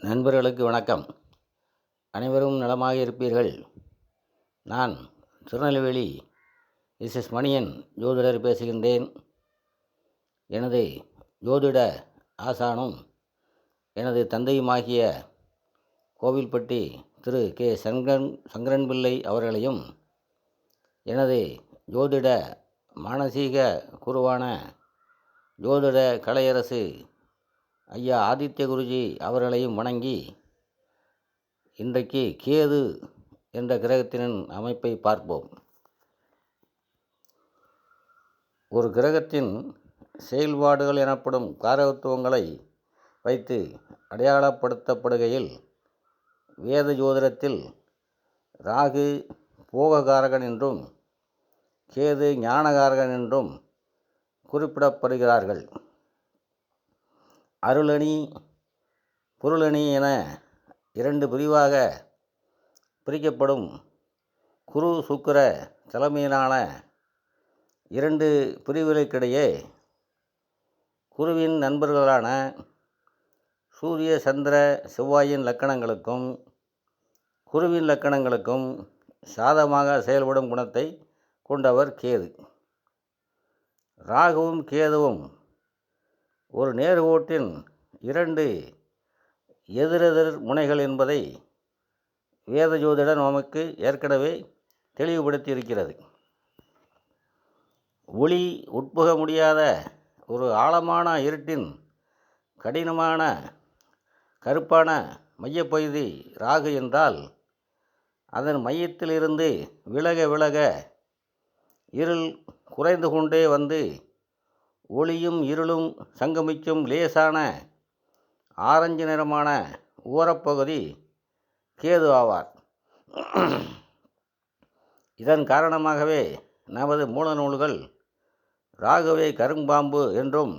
நண்பர்களுக்கு வணக்கம். அனைவரும் நலமாக இருப்பீர்கள். நான் திருநெல்வேலி எஸ். மணியன் ஜோதிடர் பேசுகின்றேன். எனது ஜோதிட ஆசானும் எனது தந்தையுமாகிய கோவில்பட்டி திரு. கே. சங்கரன் சங்கரன் பிள்ளை அவர்களையும் எனது ஜோதிட மானசீக குருவான ஜோதிட கலையரசு ஐயா ஆதித்ய குருஜி அவர்களையும் வணங்கி இன்றைக்கு கேது என்ற கிரகத்தின் அமைப்பை பார்ப்போம். ஒரு கிரகத்தின் செயல்பாடுகள் எனப்படும் காரகத்துவங்களை வைத்து அடையாளப்படுத்தப்படுகையில் வேத ஜோதிடத்தில் ராகு போககாரகன் என்றும் கேது ஞானகாரகன் என்றும் குறிப்பிடப்படுகிறார்கள். அருளணி பொருளணி என இரண்டு பிரிவாக பிரிக்கப்படும் குரு சுக்கிர தலைமையிலான இரண்டு பிரிவுகளுக்கிடையே குருவின் நண்பர்களான சூரிய சந்திர செவ்வாயின் லக்கணங்களுக்கும் குருவின் லக்கணங்களுக்கும் சாதமாக செயல்படும் குணத்தை கொண்டவர் கேது. ராகுவும் கேதுவும் ஒரு நேர்கோட்டின் இரண்டு எதிரெதிர் முனைகள் என்பதை வேத ஜோதிட நமக்கு ஏற்கனவே தெளிவுபடுத்தி இருக்கிறது ஒளி உட்புக முடியாத ஒரு ஆழமான இருட்டின் கடினமான கருப்பான மையப்பகுதி ராகு என்றால் அதன் மையத்திலிருந்து விலக விலக இருள் குறைந்து கொண்டே வந்து ஒளியும் இருளும் சங்கமிக்கும் லேசான ஆரஞ்சு நிறமான ஓரப்பகுதி கேது ஆவார். இதன் காரணமாகவே நமது மூல நூல்கள் ராகுவை கரும்பாம்பு என்றும்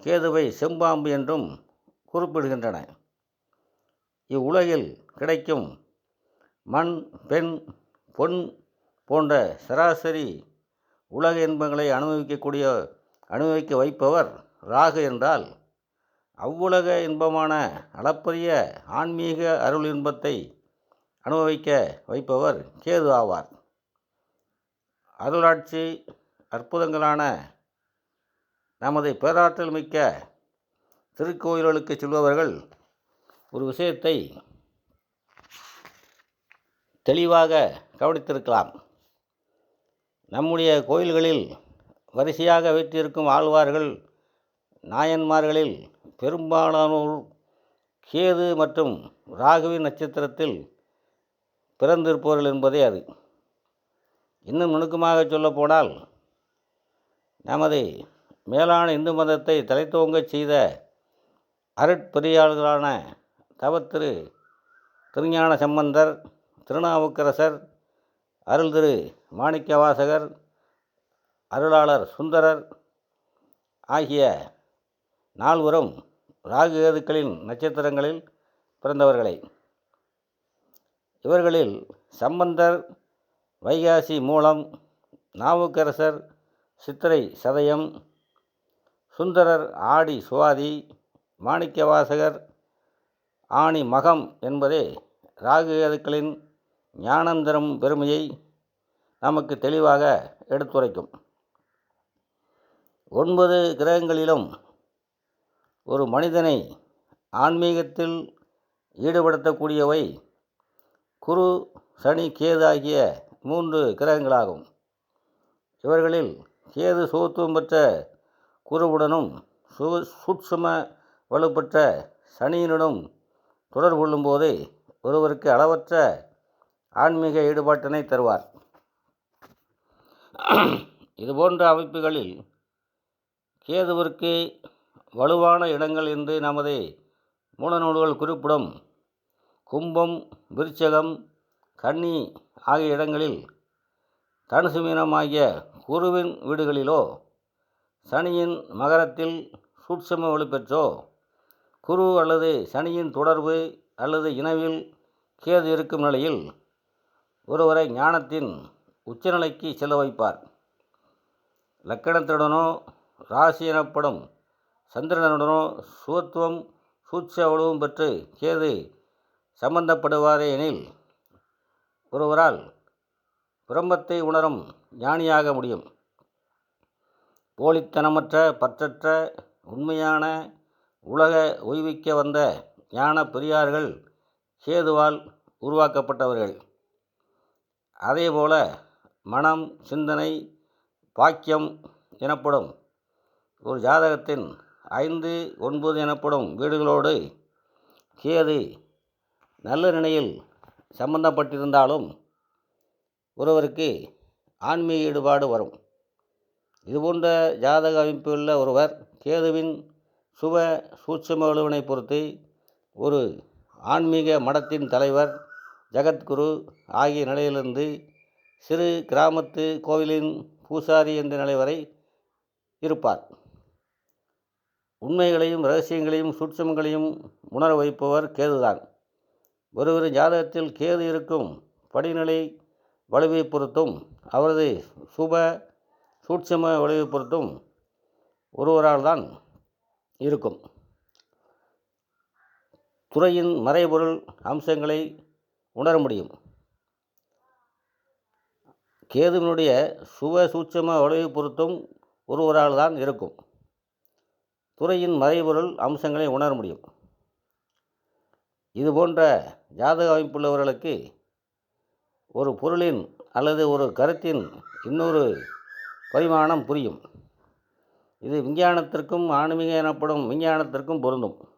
கேதுவை செம்பாம்பு என்றும் குறிப்பிடுகின்றன. இவ்வுலகில் கிடைக்கும் மண் பெண் பொன் போன்ற சராசரி உலக இன்பங்களை அனுபவிக்கக்கூடிய அனுபவிக்க வைப்பவர் ராகு என்றால் அவ்வுலக இன்பமான அளப்பரிய ஆன்மீக அருள் இன்பத்தை அனுபவிக்க வைப்பவர் கேது ஆவார். அருளாட்சி அற்புதங்களான நமது பேராற்றல் மிக்க திருக்கோயில்களுக்கு செல்பவர்கள் ஒரு விஷயத்தை தெளிவாக கவனித்திருக்கலாம். நம்முடைய கோயில்களில் வரிசையாக வீற்றிருக்கும் ஆழ்வார்கள் நாயன்மார்களில் பெரும்பாலானோர் கேது மற்றும் ராகுவின் நட்சத்திரத்தில் பிறந்திருப்பவர்கள் என்பதே அது. இன்னும் நுணுக்கமாக சொல்லப்போனால் நமது மேலான இந்து மதத்தை தலைத்தோங்கச் செய்த அருட்பெரியாளர்களான தவத்திரு திருஞான சம்பந்தர் திருநாவுக்கரசர் அருள் திரு மாணிக்கவாசகர் அருளாளர் சுந்தரர் ஆகிய நால்வரும் ராகு கேதுக்களின் நட்சத்திரங்களில் பிறந்தவர்களை. இவர்களில் சம்பந்தர் வைகாசி மூலம் நாவுக்கரசர் சித்திரை சதயம் சுந்தரர் ஆடி சுவாதி மாணிக்கவாசகர் ஆணி மகம் என்பதே ராகு கேதுக்களின் பெருமையை நமக்கு தெளிவாக எடுத்துரைக்கும். ஒன்பது கிரகங்களிலும் ஒரு மனிதனை ஆன்மீகத்தில் ஈடுபடுத்தக்கூடியவை குரு சனி கேது ஆகிய மூன்று கிரகங்களாகும். இவர்களில் கேது சுகத்துவம் பெற்ற குருவுடனும் சு சூட்சும வலுப்பெற்ற சனியினுடன் தொடர்பு கொள்ளும்போது ஒருவருக்கு அளவற்ற ஆன்மீக ஈடுபாட்டினை தருவார். இதுபோன்ற அமைப்புகளில் கேதுவிற்கு வலுவான இடங்கள் என்று நமது மூலநூல்கள் குறிப்பிடும். கும்பம் விருச்சகம் கன்னி ஆகிய இடங்களில் தனுசு மீனமாகிய குருவின் வீடுகளிலோ சனியின் மகரத்தில் சூட்சம வலுப்பெற்றோ குரு அல்லது சனியின் தொடர்பு அல்லது இனவில் கேது இருக்கும் நிலையில் ஒருவரை ஞானத்தின் உச்சநிலைக்கு செல்ல வைப்பார். லக்கணத்துடனோ ராசி எனப்படும் சந்திரனுடனும் சுவத்துவம் சூட்சவளவும் பெற்று கேது சம்பந்தப்படுவாரே எனில் ஒருவரால் பிரம்மத்தை உணரும் ஞானியாக முடியும். போலித்தனமற்ற பற்றற்ற உண்மையான உலக ஓய்விக்க வந்த ஞான பெரியார்கள் கேதுவால் உருவாக்கப்பட்டவர்கள். அதேபோல மனம் சிந்தனை பாக்கியம் எனப்படும் ஒரு ஜாதகத்தின் ஐந்து ஒன்பது எனப்படும் வீடுகளோடு கேது நல்ல நிலையில் சம்பந்தப்பட்டிருந்தாலும் ஒருவருக்கு ஆன்மீக ஈடுபாடு வரும். இதுபோன்ற ஜாதக அமைப்புள்ள ஒருவர் கேதுவின் சுப சூட்சம வலுவினை பொறுத்து ஒரு ஆன்மீக மடத்தின் தலைவர் ஜகத்குரு ஆகிய நிலையிலிருந்து சிறு கிராமத்து கோவிலின் பூசாரி என்ற நிலை வரை இருப்பார். உண்மைகளையும் ரகசியங்களையும் சூட்சமங்களையும் உணர வைப்பவர் கேதுதான். ஒருவர் ஜாதகத்தில் கேது இருக்கும் படிநிலை வலுவை பொறுத்தும் அவரது சுப சூட்சம வலுவை பொறுத்தும் ஒருவரால் தான் இருக்கும். துறையின் மறைபொருள் அம்சங்களை உணர முடியும். கேதுவினுடைய சுப சூட்சம வலுவை பொறுத்தும் ஒருவரால் தான் இருக்கும். துறையின் மறைபொருள் அம்சங்களை உணர முடியும். இது போன்ற ஜாதக அமைப்புள்ளவர்களுக்கு ஒரு பொருளின் அல்லது ஒரு கருத்தின் இன்னொரு பரிமாணம் புரியும். இது விஞ்ஞானத்திற்கும் ஆன்மீக எனப்படும் விஞ்ஞானத்திற்கும் பொருந்தும்.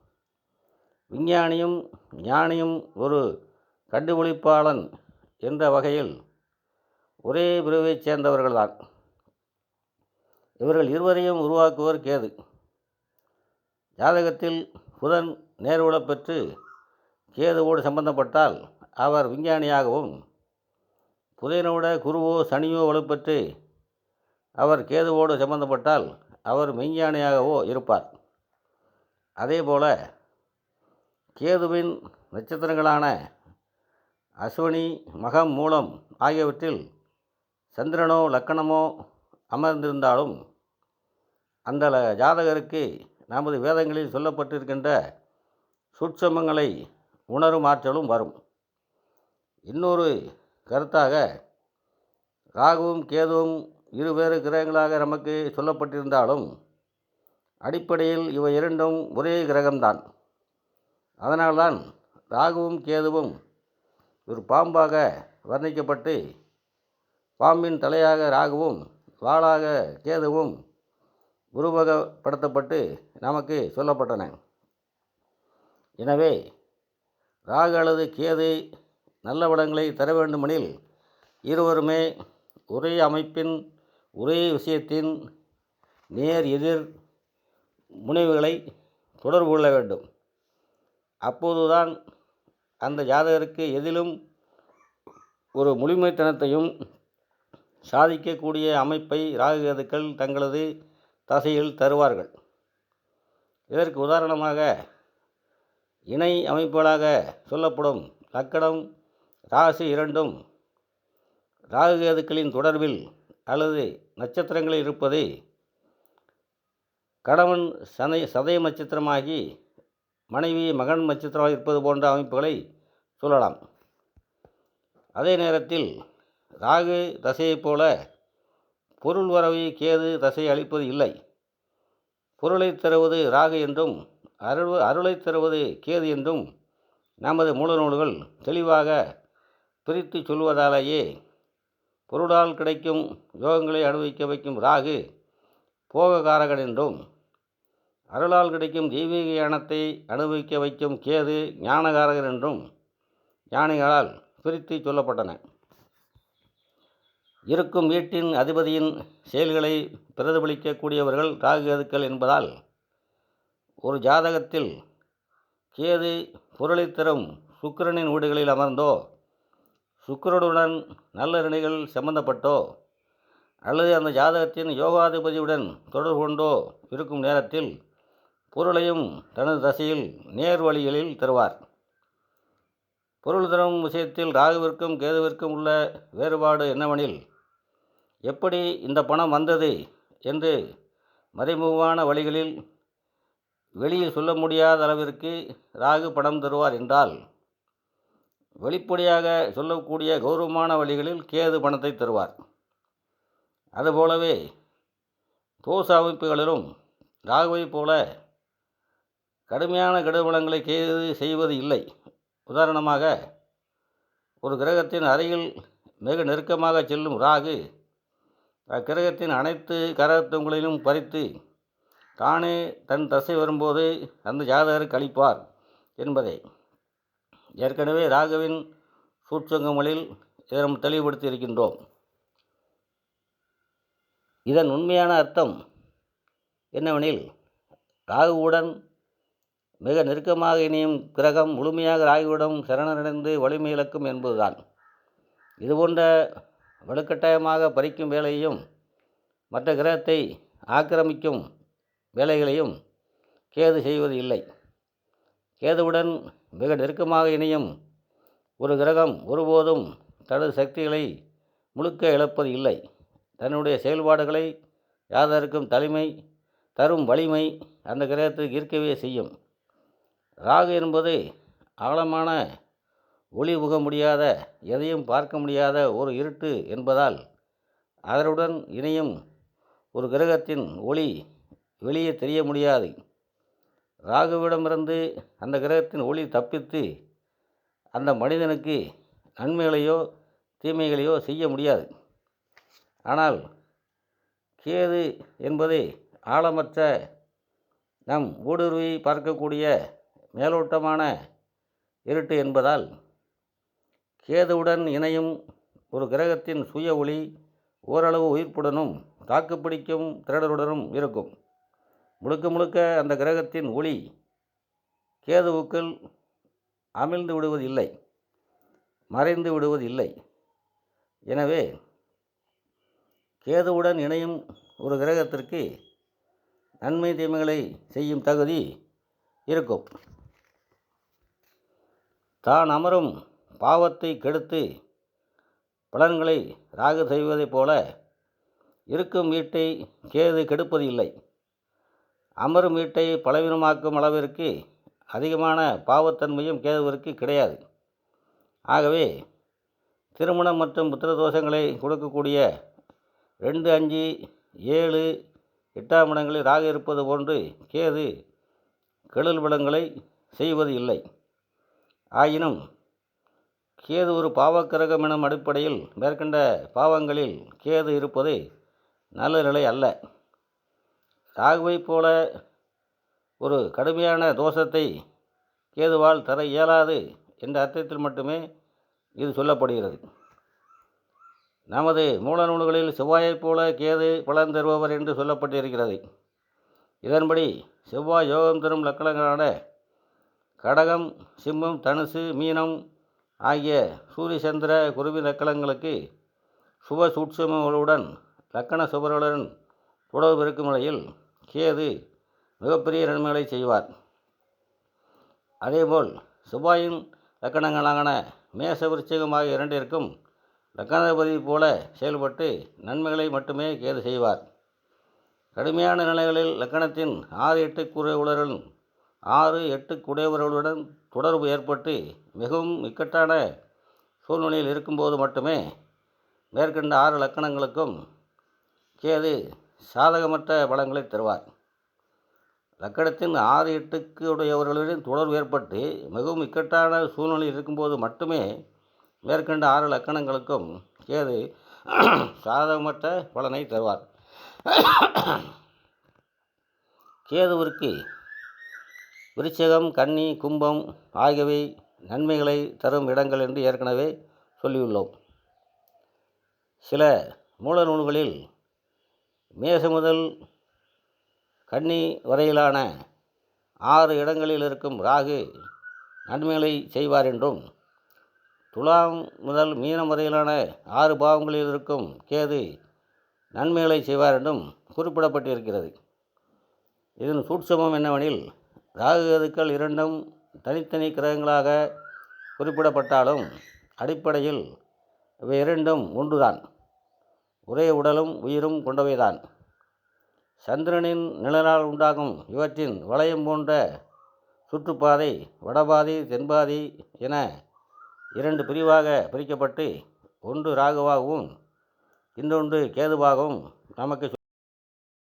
விஞ்ஞானியும் ஞானியும் ஒரு கண்டுபிடிப்பாளன் என்ற வகையில் ஒரே பிரிவைச் சேர்ந்தவர்கள்தான். இவர்கள் இருவரையும் உருவாக்குவர் கேது. ஜாதகத்தில் புதன் நேர்வுல பெற்று கேதுவோடு சம்பந்தப்பட்டால் அவர் விஞ்ஞானியாகவும் புதனோட குருவோ சனியோ வலுப்பெற்று அவர் கேதுவோடு சம்பந்தப்பட்டால் அவர் மெய்ஞானியாகவோ இருப்பார். அதேபோல கேதுவின் நட்சத்திரங்களான அஸ்வினி மகம் மூலம் ஆகியவற்றில் சந்திரனோ லக்கணமோ அமர்ந்திருந்தாலும் அந்த ஜாதகருக்கு நமது வேதங்களில் சொல்லப்பட்டிருக்கின்ற சுட்சமங்களை உணரும் ஆற்றலும் வரும். இன்னொரு கருத்தாக ராகுவும் கேதுவும் இருவேறு கிரகங்களாக நமக்கு சொல்லப்பட்டிருந்தாலும் அடிப்படையில் இவை இரண்டும் ஒரே கிரகம்தான். அதனால்தான் ராகுவும் கேதுவும் ஒரு பாம்பாக வர்ணிக்கப்பட்டு பாம்பின் தலையாக ராகுவும் வாளாக கேதுவும் உருவகப்படுத்தப்பட்டு நமக்கு சொல்லப்பட்டன. எனவே ராகு அல்லது கேது நல்ல வளங்களை தர வேண்டுமெனில் இருவருமே ஒரே அமைப்பின் ஒரே விஷயத்தின் நேர் எதிர் முனைவுகளை தொடர்பு கொள்ள வேண்டும். அப்போதுதான் அந்த ஜாதகருக்கு எதிலும் ஒரு முழுமைத்தனத்தையும் சாதிக்கக்கூடிய அமைப்பை ராகுகேதுக்கள் தங்களது தசையில் தருவார்கள். இதற்கு உதாரணமாக இணை அமைப்புகளாக சொல்லப்படும் லக்கணம் ராசி இரண்டும் ராகுகேதுக்களின் தொடர்பில் அல்லது நட்சத்திரங்களில் இருப்பது கணவன் சதை சதய நட்சத்திரமாகி மனைவி மகன் நட்சத்திரமாக இருப்பது போன்ற அமைப்புகளை சொல்லலாம். அதே நேரத்தில் ராகு தசையைப் போல பொருள் வரவை கேது தசை அளிப்பது இல்லை. பொருளை தருவது ராகு என்றும் அருள் அருளை தருவது கேது என்றும் நமது மூலநூல்கள் தெளிவாக பிரித்து சொல்வதாலேயே பொருளால் கிடைக்கும் யோகங்களை அனுபவிக்க வைக்கும் ராகு போககாரகன் என்றும் அருளால் கிடைக்கும் தெய்வீக ஞானத்தை அனுபவிக்க வைக்கும் கேது ஞானகாரகன் என்றும் ஞானிகளால் பிரித்து சொல்லப்பட்டன. இருக்கும் வீட்டின் அதிபதியின் செயல்களை பிரதிபலிக்கக்கூடியவர்கள் ராகுகேதுக்கள் என்பதால் ஒரு ஜாதகத்தில் கேது பொருளை தரும் சுக்கிரனின் வீடுகளில் அமர்ந்தோ சுக்கிரனுடன் நல்ல நிலைகள் சம்பந்தப்பட்டோ அல்லது அந்த ஜாதகத்தின் யோகாதிபதியுடன் தொடர்பு கொண்டோ இருக்கும் நேரத்தில் பொருளையும் தனது தசையில் நேர் வழிகளில் தருவார். பொருள் தரும் விஷயத்தில் ராகுவிற்கும் கேதுவிற்கும் உள்ள வேறுபாடு என்னவெனில் எப்படி இந்த பணம் வந்தது என்று மறைமுகமான வழிகளில் வெளியில் சொல்ல முடியாத அளவிற்கு ராகு பணம் தருவார் என்றால் வெளிப்படையாக சொல்லக்கூடிய கௌரவமான வழிகளில் கேது பணத்தை தருவார். அதுபோலவே தோச அமைப்புகளிலும் ராகுவை போல கடுமையான கெடுபலங்களை கேது செய்வது இல்லை. உதாரணமாக ஒரு கிரகத்தின் அருகில் மிக நெருக்கமாக செல்லும் ராகு அக்கிரகத்தின் அனைத்து கரகத்துவங்களிலும் பறித்து தானே தன் தசை வரும்போது அந்த ஜாதகர் கழிப்பார் என்பதை ஏற்கனவே ராகுவின் சூட்சங்கங்களில் இதை நாம் தெளிவுபடுத்தி இருக்கின்றோம். இதன் உண்மையான அர்த்தம் என்னவெனில் ராகுவுடன் மிக நெருக்கமாக இணையும் கிரகம் முழுமையாக ராகுவிடம் சரணடைந்து வலிமை இழக்கும் என்பதுதான். இதுபோன்ற வலுக்கட்டாயமாக பறிக்கும் வேலையையும் மற்ற கிரகத்தை ஆக்கிரமிக்கும் வேலைகளையும் கேது செய்வது இல்லை. கேதுவுடன் மிக நெருக்கமாக இணையும் ஒரு கிரகம் ஒருபோதும் தனது சக்திகளை முழுக்க இழப்பது இல்லை. தன்னுடைய செயல்பாடுகளை யாதருக்கும் தலைமை தரும் வலிமை அந்த கிரகத்துக்கு இருக்கவே செய்யும். ராகு என்பது ஆழமான ஒளி புக முடியாத எதையும் பார்க்க முடியாத ஒரு இருட்டு என்பதால் அதனுடன் இணையும் ஒரு கிரகத்தின் ஒளி வெளியே தெரிய முடியாது. ராகுவிடமிருந்து அந்த கிரகத்தின் ஒளி தப்பித்து அந்த மனிதனுக்கு நன்மைகளையோ தீமைகளையோ செய்ய முடியாது. ஆனால் கேது என்பது ஆழமற்ற நம் ஊடுருவி பார்க்கக்கூடிய மேலோட்டமான இருட்டு என்பதால் கேதுவுடன் இணையும் ஒரு கிரகத்தின் சுய ஒளி ஓரளவு உயிர்ப்புடனும் தாக்குப்பிடிக்கும் திரடருடனும் இருக்கும். முழுக்க முழுக்க அந்த கிரகத்தின் ஒளி கேதுவுக்குள் அமிழ்ந்து விடுவதில்லை மறைந்து விடுவதில்லை. எனவே கேதுவுடன் இணையும் ஒரு கிரகத்திற்கு நன்மை தீமைகளை செய்யும் தகுதி இருக்கும். தான் அமரும் பாவத்தை கெடுத்து பலன்களை ராகு செய்வதைப் போல இருக்கும் வீட்டை கேது கெடுப்பது இல்லை. அமரும் வீட்டை பலவீனமாக்கும் அளவிற்கு அதிகமான பாவத்தன்மையும் கேதுவிற்கு கிடையாது. ஆகவே திருமணம் மற்றும் புத்திர தோஷங்களை கொடுக்கக்கூடிய ரெண்டு அஞ்சு ஏழு எட்டாம் இடங்களில் ராக இருப்பது போன்று கேது கெடுதல் பலங்களை செய்வது இல்லை. ஆயினும் கேது ஒரு பாவக்கிரகம் எனும் அடிப்படையில் மேற்கண்ட பாவங்களில் கேது இருப்பது நல்ல நிலை அல்ல. ராகுவைப் போல ஒரு கடுமையான தோஷத்தை கேதுவால் தர இயலாது என்ற அர்த்தத்தில் மட்டுமே இது சொல்லப்படுகிறது. நமது மூல நூல்களில் செவ்வாயைப் போல கேது பலன் தருபவர் என்று சொல்லப்பட்டிருக்கிறது. இதன்படி செவ்வாய் யோகம் தரும் லக்கணங்களான கடகம் சிம்மம் தனுசு மீனம் ஆகிய சூரிய சந்திர குருவி லக்கணங்களுக்கு சுப சூட்சமங்களுடன் லக்கண சுபர்களுடன் தொடர்பு இருக்கும் நிலையில் கேது மிகப்பெரிய நன்மைகளை செய்வார். அதேபோல் சுபாயின் லக்கணங்களான மேச விருச்சகம் ஆகிய இரண்டிற்கும் லக்கணாதிபதி போல செயல்பட்டு நன்மைகளை மட்டுமே கேது செய்வார். கடுமையான நிலைகளில் லக்கணத்தின் ஆறு எட்டு குறைவுடன் ஆறு எட்டு குடையவர்களுடன் தொடர்பு ஏற்பட்டு மிகவும் இக்கட்டான சூழ்நிலையில் இருக்கும்போது மட்டுமே மேற்கண்ட ஆறு லக்கணங்களுக்கும் கேது சாதகமற்ற பலங்களை தருவார். லக்கணத்தின் ஆறு எட்டுக்கு உடையவர்களுடன் தொடர்பு ஏற்பட்டு மிகவும் இக்கட்டான சூழ்நிலையில் இருக்கும்போது மட்டுமே மேற்கண்ட ஆறு லக்கணங்களுக்கும் கேது சாதகமற்ற பலனை தருவார். கேதுவிற்கு விருச்சகம் கன்னி கும்பம் ஆகியவை நன்மைகளை தரும் இடங்கள் என்று ஏற்கனவே சொல்லியுள்ளோம். சில மூல நூல்களில் மேச முதல் கன்னி வரையிலான ஆறு இடங்களில் இருக்கும் ராகு நன்மைகளை செய்வார் என்றும் துலாம் முதல் மீனம் வரையிலான ஆறு பாவங்களில் இருக்கும் கேது நன்மைகளை செய்வார் என்றும் குறிப்பிடப்பட்டிருக்கிறது. இதன் சூட்சமம் என்னவெனில் ராகு கேதுக்கள் இரண்டும் தனித்தனி கிரகங்களாக குறிப்பிடப்பட்டாலும் அடிப்படையில் இவை இரண்டும் ஒன்றுதான். ஒரே உடலும் உயிரும் கொண்டவைதான். சந்திரனின் நிழலால் உண்டாகும் இவற்றின் வளையம் போன்ற சுற்றுப்பாதை வடபாதி தென்பாதி என இரண்டு பிரிவாக பிரிக்கப்பட்டு ஒன்று ராகுவாகவும் இன்னொன்று கேதுவாகவும் நமக்கு